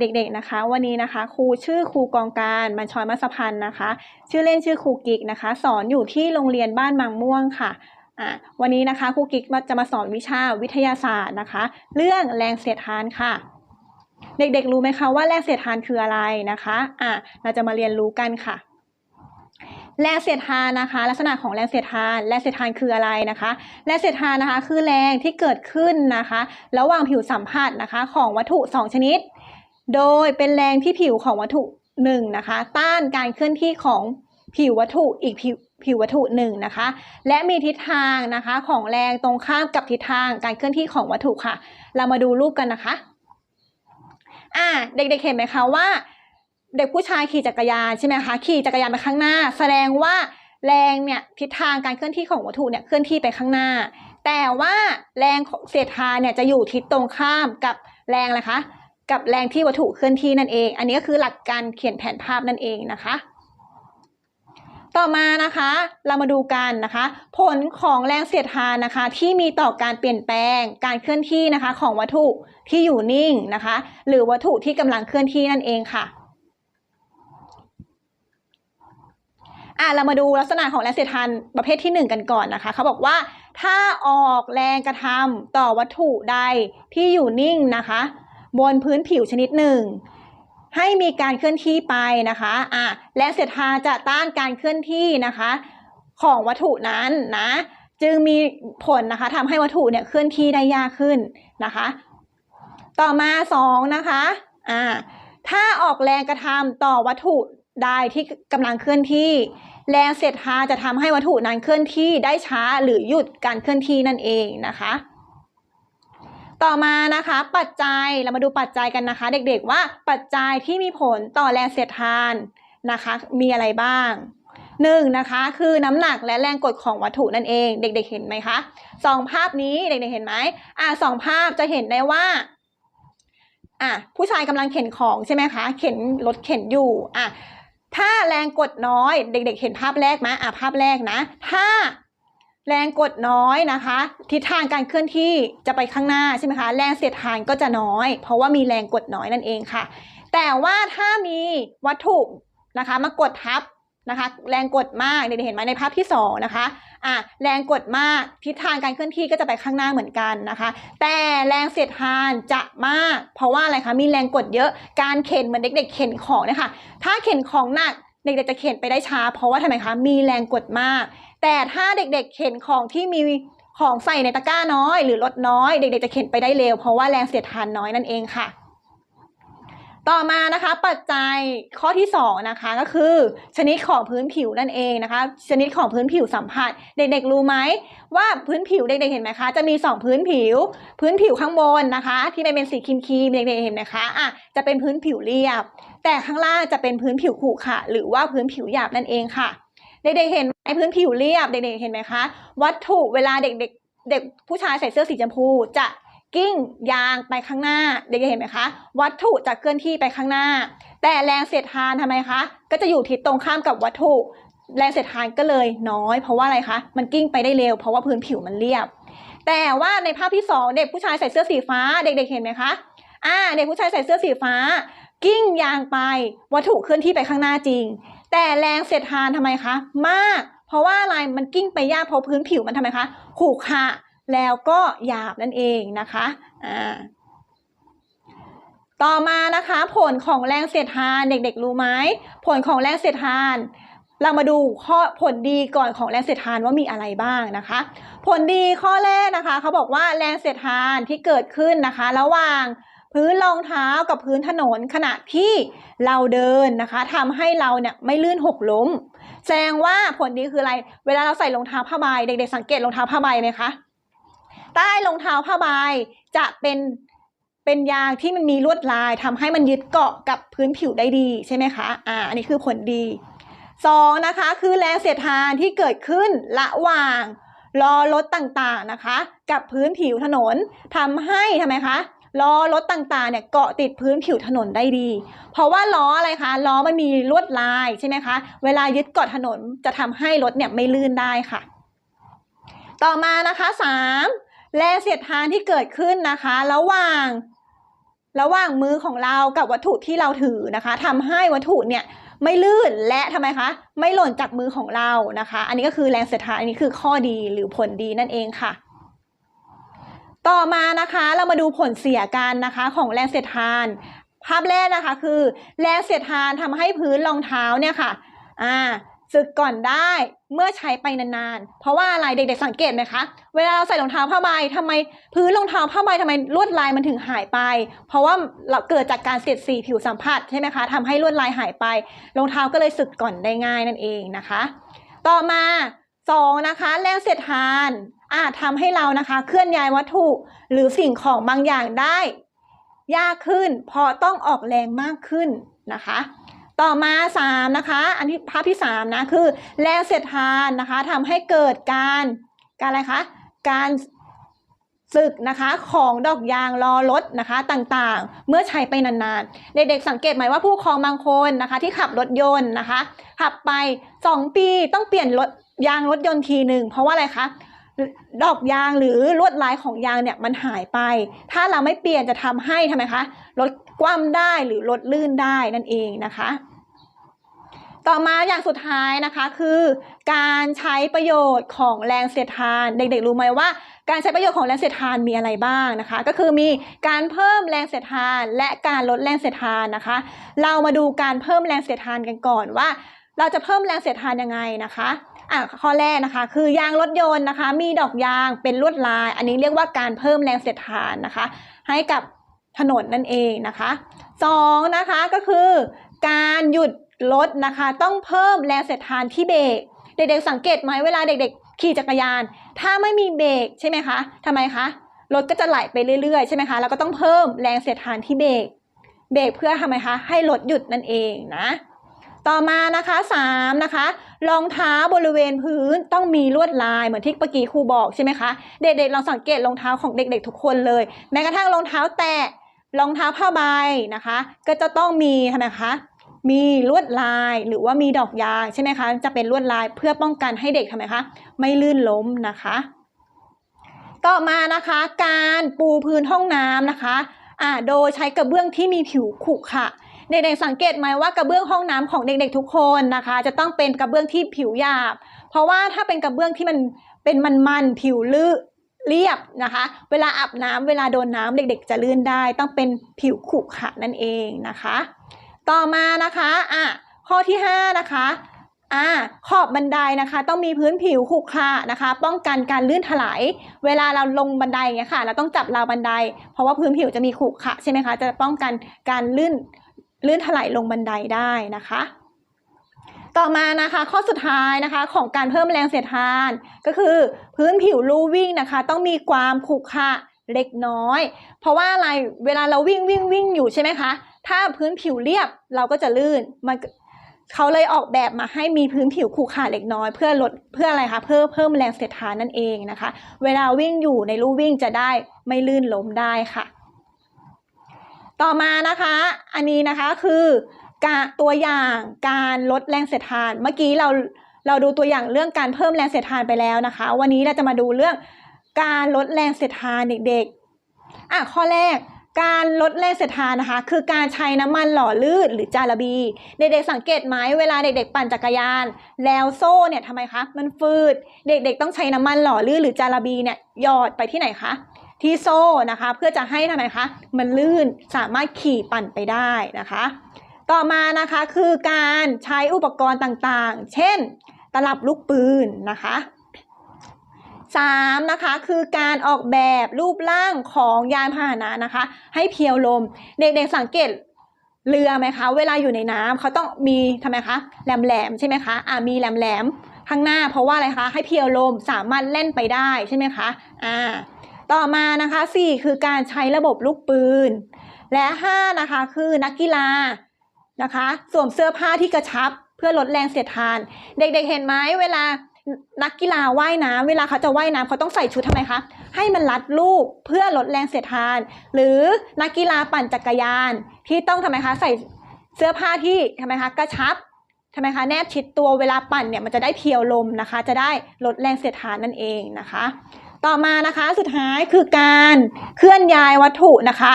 เด็กๆนะคะ วันนี้นะคะ ครูชื่อครูกองการบัญชรมัสพันธ์นะคะ ชื่อเล่นชื่อครูกิกนะคะ สอนอยู่ที่โรงเรียนบ้านบางม่วงค่ะวันนี้นะคะครูกิกจะมาสอนวิชาวิทยาศาสตร์นะคะ เรื่องแรงเสียดทานค่ะ เด็กๆรู้ไหมคะว่าแรงเสียดทานคืออะไรนะคะอะเราจะมาเรียนรู้กันค่ะแรงเสียดทานนะคะ ลักษณะของแรงเสียดทานแรงเสียดทานคืออะไรนะคะแรงเสียดทานนะคะ คือแรงที่เกิดขึ้นนะคะ ระหว่างผิวสัมผัสนะคะ ของวัตถุ 2 ชนิด โดยเป็นแรงที่ผิวของวัตถุหนึ่งนะคะ ต้านการเคลื่อนที่ของผิววัตถุอีกผิวผิววัตถุหนึ่งนะคะ และมีทิศทางนะคะของแรงตรงข้ามกับทิศทางการเคลื่อนที่ของวัตถุค่ะ เรามาดูรูปกันนะคะ อ่า เด็กๆเห็นไหมคะว่า เด็กผู้ชายขี่จักรยานใช่ไหมคะขี่จักรยานไปข้างหน้า แสดงว่าแรงเนี่ยทิศทางการเคลื่อนที่ของวัตถุเนี่ยเคลื่อนที่ไปข้างหน้า แต่ว่าแรงของเศษทานเนี่ยจะอยู่ทิศตรงข้ามกับแรงอะไรคะ กับแรงที่วัตถุเคลื่อนที่นั่นเอง อันนี้ก็คือหลักการเขียนแผนภาพนั่นเองนะคะ ต่อมานะคะเรามาดูกันนะคะ ผลของแรงเสียดทานนะคะ ที่มีต่อการเปลี่ยนแปลงการเคลื่อนที่นะคะของวัตถุที่อยู่นิ่งนะคะ หรือวัตถุที่กำลังเคลื่อนที่นั่นเองค่ะอะเรามาดูลักษณะของแรงเสียดทานประเภทที่ 1 กันก่อนนะคะเขาบอกว่าถ้าออกแรงกระทำต่อวัตถุใดที่อยู่นิ่งนะคะ บนพื้นผิวชนิดหนึ่ง ให้มีการเคลื่อนที่ไปนะคะอะแรงเสียดทานจะต้านการเคลื่อนที่นะคะ ของวัตถุนั้นนะจึงมีผลนะคะทำให้วัตถุเนี่ยเคลื่อนที่ได้ยากขึ้นนะคะ ต่อมา2นะคะอ่าถ้าออกแรงกระทำต่อวัตถุใดที่กำลังเคลื่อนที่ แรงเสียดทานจะทำให้วัตถุนั้นเคลื่อนที่ได้ช้าหรือหยุดการเคลื่อนที่นั่นเองนะคะ ต่อมานะคะปัจจัยเรามาดูปัจจัยกันนะคะ เด็กๆว่าปัจจัยที่มีผลต่อแรงเสียดทานนะคะมีอะไรบ้างหนึ่งนะคะคือน้ำหนักและแรงกดของวัตถุนั่นเองเด็กๆเห็นไหมคะสองภาพนี้เด็กๆเห็นไหมอ่าสองภาพจะเห็นได้ว่าอะผู้ชายกำลังเข็นของใช่ไหมคะเข็นรถเข็นอยู่อะถ้าแรงกดน้อย เด็ก ๆ เห็นภาพแรกไหมอะภาพแรกนะ ถ้า แรงกดน้อยนะคะ ทิศทางการเคลื่อนที่จะไปข้างหน้าใช่ไหมคะ แรงเสียดทานก็จะน้อย เพราะว่ามีแรงกดน้อยนั่นเองค่ะ แต่ว่าถ้ามีวัตถุนะคะมากดทับนะคะแรงกดมากเด็กๆเห็นไหมในภาพที่สองนะคะอะแรงกดมากทิศทางการเคลื่อนที่ก็จะไปข้างหน้าเหมือนกันนะคะ แต่แรงเสียดทานจะมาก เพราะว่าอะไรคะมีแรงกดเยอะการเข็นเหมือนเด็ก ๆ เข็นของนะคะถ้าเข็นของหนัก เด็กๆจะเข็นไปได้ช้า เพราะว่าทำไมคะมีแรงกดมาก แต่ถ้าเด็กๆเข็นของที่มีของใส่ในตะกร้าน้อย หรือรถน้อย เด็กๆจะเข็นไปได้เร็ว เพราะว่าแรงเสียดทานน้อยนั่นเองค่ะ ต่อมานะคะปัจจัยข้อที่2นะคะก็คือ ชนิดของพื้นผิวนั่นเองนะคะ ชนิดของพื้นผิวสัมผัส เด็กๆรู้ไหมว่าพื้นผิวเด็กๆเห็นไหมคะจะมี 2 พื้นผิว พื้นผิวข้างบนนะคะ ที่เป็นสีครีมๆเด็กๆเห็นไหมคะอะจะเป็นพื้นผิวเรียบ แต่ข้างล่างจะเป็นพื้นผิวขรุขระหรือว่าพื้นผิวหยาบนั่นเองค่ะ เด็กๆเห็นไหมพื้นผิวเรียบเด็กๆเห็นไหมคะ วัตถุเวลาเด็กๆเด็กผู้ชายใส่เสื้อสีชมพูจะ กิ้งยางไปข้างหน้า เด็กๆเห็นไหมคะ วัตถุจะเคลื่อนที่ไปข้างหน้า แต่แรงเสียดทานทำไมคะ ก็จะอยู่ทิศตรงข้ามกับวัตถุ แรงเสียดทานก็เลยน้อย เพราะว่าอะไรคะ มันกิ้งไปได้เร็ว เพราะว่าพื้นผิวมันเรียบ แต่ว่าในภาพที่สองเด็กผู้ชายใส่เสื้อสีฟ้า เด็กๆเห็นไหมคะ อ่า เด็กผู้ชายใส่เสื้อสีฟ้า กิ้งยางไป วัตถุเคลื่อนที่ไปข้างหน้าจริง แต่แรงเสียดทานทำไมคะ มาก เพราะว่าอะไร มันกิ้งไปยากเพราะพื้นผิวมันทำไมคะขรุขระ แล้วก็หยาบนั่นเองนะคะอ่าต่อมานะคะผลของแรงเสียดทานเด็กๆรู้ไหมผลของแรงเสียดทาน เรามาดูข้อผลดีก่อนของแรงเสียดทานว่ามีอะไรบ้างนะคะ ผลดีข้อแรกนะคะเขาบอกว่าแรงเสียดทานที่เกิดขึ้นนะคะ ระหว่างพื้นรองเท้ากับพื้นถนนขณะที่เราเดินนะคะทำให้เราเนี่ยไม่ลื่นหกล้ม แสดงว่าผลดีคืออะไร เวลาเราใส่รองเท้าผ้าใบเด็กๆสังเกตรองเท้าผ้าใบไหมคะ ใต้รองเท้าผ้าใบจะเป็นเป็นยางที่มันมีลวดลายทำให้มันยึดเกาะกับพื้นผิวได้ดีใช่ไหมคะ อ่า อันนี้คือผลดีสองนะคะคือแรงเสียดทานที่เกิดขึ้นระหว่างล้อรถต่างๆนะคะ กับพื้นผิวถนนทำให้ทำไมคะล้อรถต่างๆเนี่ยเกาะติดพื้นผิวถนนได้ดี เพราะว่าล้ออะไรคะล้อมันมีลวดลายใช่ไหมคะเวลายึดเกาะถนนจะทำให้รถเนี่ยไม่ลื่นได้ค่ะ ต่อมานะคะสาม แรงเสียดทานที่เกิดขึ้นนะคะ ระหว่าง ระหว่างมือของเรากับวัตถุที่เราถือนะคะทำให้วัตถุเนี่ยไม่ลื่นและทำไมคะไม่หล่นจากมือของเรานะคะ อันนี้ก็คือแรงเสียดทานอันนี้คือข้อดีหรือผลดีนั่นเองค่ะ ต่อมานะคะเรามาดูผลเสียกันนะคะ ของแรงเสียดทาน ภาพแรกนะคะคือ แรงเสียดทานทำให้พื้นรองเท้าเนี่ยค่ะอ่า สึกก่อนได้เมื่อใช้ไปนานๆ เพราะว่าอะไรเด็กๆสังเกตไหมคะ เวลาเราใส่รองเท้าผ้าใบทำไมพื้นรองเท้าผ้าใบทำไมลวดลายมันถึงหายไป เพราะว่าเราเกิดจากการเสียดสีผิวสัมผัสใช่ไหมคะทำให้ลวดลายหายไปรองเท้าก็เลยสึกก่อนได้ง่ายนั่นเองนะคะ ต่อมาสองนะคะแรงเสียดทานอาจทำให้เรานะคะ เคลื่อนย้ายวัตถุหรือสิ่งของบางอย่างได้ ยากขึ้นเพราะต้องออกแรงมากขึ้นนะคะ ต่อมา3นะคะ อันที่ภาพที่3นะคือแรงเสียดทานนะคะทำให้เกิดการการอะไรคะการสึกนะคะของดอกยางล้อรถนะคะต่างๆ เมื่อใช้ไปนานๆ เด็กๆสังเกตไหมว่าผู้ครองบางคนนะคะ ที่ขับรถยนต์นะคะ ขับไป 2 ปีต้องเปลี่ยนรถยางรถยนต์ทีหนึ่งเพราะว่าอะไรคะ ดอกยางหรือลวดลายของยางเนี่ยมันหายไป ถ้าเราไม่เปลี่ยนจะทำให้ทำไมคะรถคว่ำได้หรือรถลื่นได้นั่นเองนะคะ ต่อมาอย่างสุดท้ายนะคะคือการใช้ประโยชน์ของแรงเสียดทาน เด็กๆรู้ไหมว่า การใช้ประโยชน์ของแรงเสียดทานมีอะไรบ้างนะคะ ก็คือมีการเพิ่มแรงเสียดทาน และการลดแรงเสียดทานนะคะ เรามาดูการเพิ่มแรงเสียดทานกันก่อนว่า เราจะเพิ่มแรงเสียดทานยังไงนะคะ อะข้อแรกนะคะ คือยางรถยนต์นะคะ มีดอกยางเป็นลวดลาย อันนี้เรียกว่าการเพิ่มแรงเสียดทานนะคะ ให้กับถนนนั่นเองนะคะสองนะคะก็คือการหยุดรถนะคะ ต้องเพิ่มแรงเสียดทานที่เบรกเด็กๆสังเกตไหมเวลาเด็กๆ ขี่จักรยาน ถ้าไม่มีเบรกใช่ไหมคะทำไมคะรถก็จะไหลไปเรื่อยๆใช่ไหมคะแล้วก็ต้องเพิ่มแรงเสียดทานที่เบรกเบรกเพื่อทำไมคะให้รถหยุดนั่นเองนะ ต่อมานะคะ3นะคะรองเท้าบริเวณพื้นต้องมีลวดลายเหมือนที่เมื่อกี้ครูบอกใช่ไหมคะ เด็กๆลองสังเกตรองเท้าของเด็ก ๆ ทุกคนเลย แม้กระทั่งรองเท้าแตะรองเท้าผ้าใบนะคะ ก็จะต้องมีทำไมคะ มีลวดลายหรือว่ามีดอกยางใช่ไหมคะจะเป็นลวดลายเพื่อป้องกันให้เด็กทำไมคะไม่ลื่นล้มนะคะ ต่อมานะคะการปูพื้นห้องน้ำนะคะอ่าโดยใช้กระเบื้องที่มีผิวขรุขระ เด็กๆสังเกตไหมว่ากระเบื้องห้องน้ำของเด็กๆทุกคนนะคะ จะต้องเป็นกระเบื้องที่ผิวหยาบ เพราะว่าถ้าเป็นกระเบื้องที่มันเป็นมันๆผิวลื่นเรียบนะคะ เวลาอาบน้ำเวลาโดนน้ำเด็ก ๆ จะลื่นได้ ต้องเป็นผิวขรุขระนั่นเองนะคะ ต่อมานะคะอะข้อที่ 5 นะคะอ่าขอบบันไดนะคะ ต้องมีพื้นผิวขรุขระนะคะ ป้องกันการลื่นถลายเวลาเราลงบันไดอย่างเงี้ยค่ะ เราต้องจับราวบันได เพราะว่าพื้นผิวจะมีขรุขระใช่ไหมคะ จะป้องกันการลื่น ลื่นถลายลงบันไดได้นะคะ ต่อมานะคะข้อสุดท้ายนะคะของการเพิ่มแรงเสียดทาน ก็คือพื้นผิวลู่วิ่งนะคะ ต้องมีความขรุขระเล็กน้อย เพราะว่าอะไรเวลาเราวิ่งวิ่งวิ่งอยู่ใช่ไหมคะ ถ้าพื้นผิวเรียบเราก็จะลื่นมันเขาเลยออกแบบมาให้มีพื้นผิวขรุขระเล็กน้อย เพื่อลดเพื่ออะไรคะเพื่อเพิ่มแรงเสียดทานนั่นเองนะคะ เวลาวิ่งอยู่ในลู่วิ่งจะได้ไม่ลื่นล้มได้ค่ะ ต่อมานะคะ อันนี้นะคะคือกาตัวอย่างการลดแรงเสียดทาน เมื่อกี้เราเราดูตัวอย่างเรื่องการเพิ่มแรงเสียดทานไปแล้วนะคะ วันนี้เราจะมาดูเรื่องการลดแรงเสียดทานเด็กๆอะข้อแรกการลดแรงเสียดทานนะคะ คือการใช้น้ำมันหล่อลื่นหรือจาระบี เด็กๆสังเกตไหมเวลาเด็กๆ ปั่นจักรยาน แล้วโซ่เนี่ยทำไมคะมันฟืด เด็กๆ ต้องใช้น้ำมันหล่อลื่นหรือจาระบีเนี่ยหยอดไปที่ไหนคะ ที่โซ่นะคะ เพื่อจะให้ทำไมคะ มันลื่นสามารถขี่ปั่นไปได้นะคะ ต่อมานะคะคือการใช้อุปกรณ์ต่างๆ เช่น ตลับลูกปืนนะคะสามนะคะคือการออกแบบรูปร่างของยานพาหนะนะคะ ให้เพียวลม เด็กๆสังเกตเรือไหมคะ เวลาอยู่ในน้ำเขาต้องมีทำไมคะแหลมๆใช่ไหมคะอ่ามีแหลมๆข้างหน้าเพราะว่าอะไรคะให้เพียวลมสามารถเล่นไปได้ใช่ไหมคะอ่า ต่อมานะคะ 4 คือการใช้ระบบลูกปืน และ 5 นะคะคือนักกีฬานะคะสวมเสื้อผ้าที่กระชับเพื่อลดแรงเสียดทาน เด็กๆเห็นไหมเวลานักกีฬาว่ายน้ำเวลาเขาจะว่ายน้ำเขาต้องใส่ชุดทำไมคะให้มันรัดรูปเพื่อลดแรงเสียดทาน หรือนักกีฬาปั่นจักรยาน ที่ต้องทำไมคะใส่เสื้อผ้าที่ทำไมคะกระชับทำไมคะแนบชิดตัวเวลาปั่นเนี่ยมันจะได้เพียวลมนะคะ จะได้ลดแรงเสียดทานนั่นเองนะคะ ต่อมานะคะสุดท้ายคือการเคลื่อนย้ายวัตถุนะคะ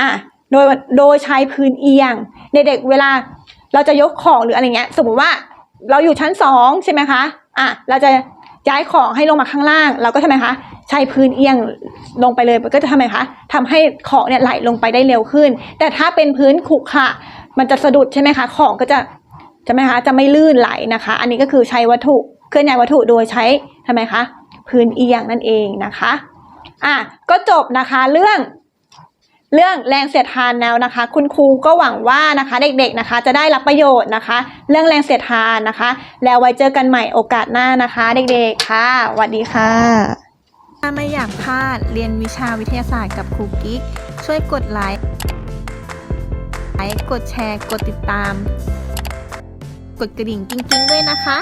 อะโดยโดยใช้พื้นเอียงในเด็กเวลาเราจะยกของหรืออะไรเงี้ยสมมติว่าเราอยู่ชั้นสองใช่ไหมคะอะเราจะย้ายของให้ลงมาข้างล่าง เราก็ทำไมคะใช้พื้นเอียงลงไปเลยมันก็จะทำไมคะทำให้ของเนี่ยไหลลงไปได้เร็วขึ้น แต่ถ้าเป็นพื้นขรุขระมันจะสะดุดใช่ไหมคะของก็จะใช่ไหมคะจะไม่ลื่นไหลนะคะ อันนี้ก็คือใช้วัตถุเคลื่อนย้ายวัตถุโดยใช้ทำไมคะ พื้นเอียงนั่นเองนะคะอะก็จบนะคะเรื่องเรื่องแรงเสียดทานแล้วนะคะ คุณครูก็หวังว่านะคะเด็กๆนะคะ จะได้รับประโยชน์นะคะ เรื่องแรงเสียดทานนะคะ แล้วไว้เจอกันใหม่โอกาสหน้านะคะ เด็กๆค่ะสวัสดีค่ะ ถ้าไม่อยากพลาดเรียนวิชาวิทยาศาสตร์กับครูกิ๊กช่วยกดไลค์ไลค์กดแชร์ กดติดตาม กดกระดิ่งกิ๊งๆด้วยนะคะ